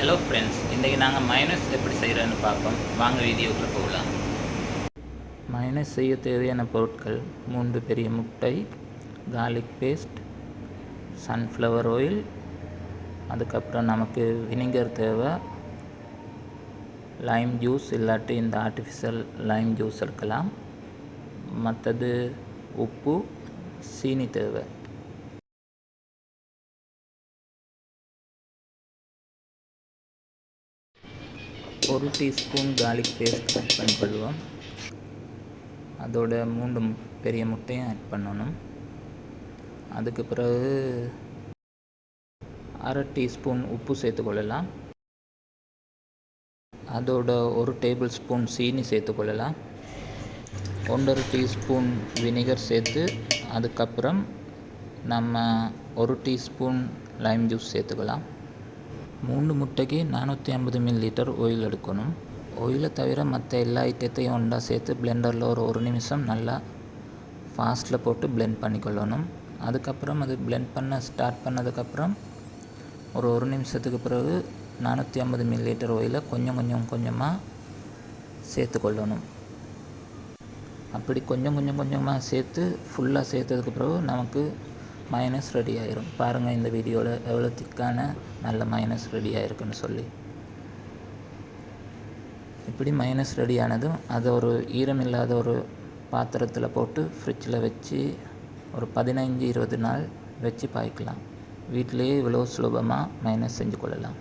Hello friends இன்றைக்கி நாங்கள் minus எப்படி செய்கிறோன்னு பார்ப்போம். வாங்க வீடியோக்குள்ளே போகலாம். மைனஸ் செய்ய தேவையான பொருட்கள் மூன்று பெரிய முட்டை கார்லிக் பேஸ்ட் சன்ஃப்ளவர் ஆயில் அதுக்கப்புறம் நமக்கு வினிகர் தேவை லைம் ஜூஸ் இல்லாட்டி இந்த ஆர்டிஃபிஷியல் லைம் ஜூஸ் எடுக்கலாம். மற்றது உப்பு சீனி தேவை. ஒரு டீஸ்பூன் கார்லிக் பேஸ்ட் ஆட் பண்ணிக்கொள்வோம். அதோட மூன்று பெரிய முட்டையும் ஆட் பண்ணணும். அதுக்கு பிறகு அரை டீஸ்பூன் உப்பு சேர்த்துக்கொள்ளலாம் அதோட ஒரு டேபிள் ஸ்பூன் சீனி சேர்த்துக்கொள்ளலாம் ஒன்றரை டீஸ்பூன் வினிகர் சேர்த்து அதுக்கப்புறம் நம்ம ஒரு டீஸ்பூன் லைம் ஜூஸ் சேர்த்துக்கலாம். மூணு முட்டைக்கு நானூற்றி ஐம்பது மில் லிட்டர் ஆயில் எடுக்கணும் ஆயிலை தவிர மற்ற எல்லா ஐட்டத்தையும் ஒன்றா சேர்த்து பிளெண்டரில் ஒரு ஒரு நிமிஷம் நல்லா ஃபாஸ்ட்டில் போட்டு பிளெண்ட் பண்ணிக்கொள்ளணும். அதுக்கப்புறம் அது பிளெண்ட் பண்ண ஸ்டார்ட் பண்ணதுக்கப்புறம் ஒரு ஒரு நிமிஷத்துக்கு பிறகு நானூற்றி ஐம்பது மில் லிட்டர் ஆயிலை கொஞ்சம் கொஞ்சம் கொஞ்சமாக சேர்த்துக்கொள்ளணும் அப்படி கொஞ்சம் கொஞ்சம் கொஞ்சமாக சேர்த்து ஃபுல்லாக சேர்த்ததுக்கு பிறகு நமக்கு மைனஸ் ரெடி ஆயிரும். பாருங்கள் இந்த வீடியோவில் எவ்வளோ திக்கான நல்ல மைனஸ் ரெடி ஆயிருக்குன்னு சொல்லி. இப்படி மைனஸ் ரெடி ஆனதும் அதை ஒரு ஈரமில்லாத ஒரு பாத்திரத்தில் போட்டு ஃப்ரிட்ஜில் வச்சு ஒரு பதினைஞ்சு இருபது நாள் வச்சு பாய்க்கலாம். வீட்டிலேயே இவ்வளோ சுலபமாக மைனஸ் செஞ்சு கொள்ளலாம்.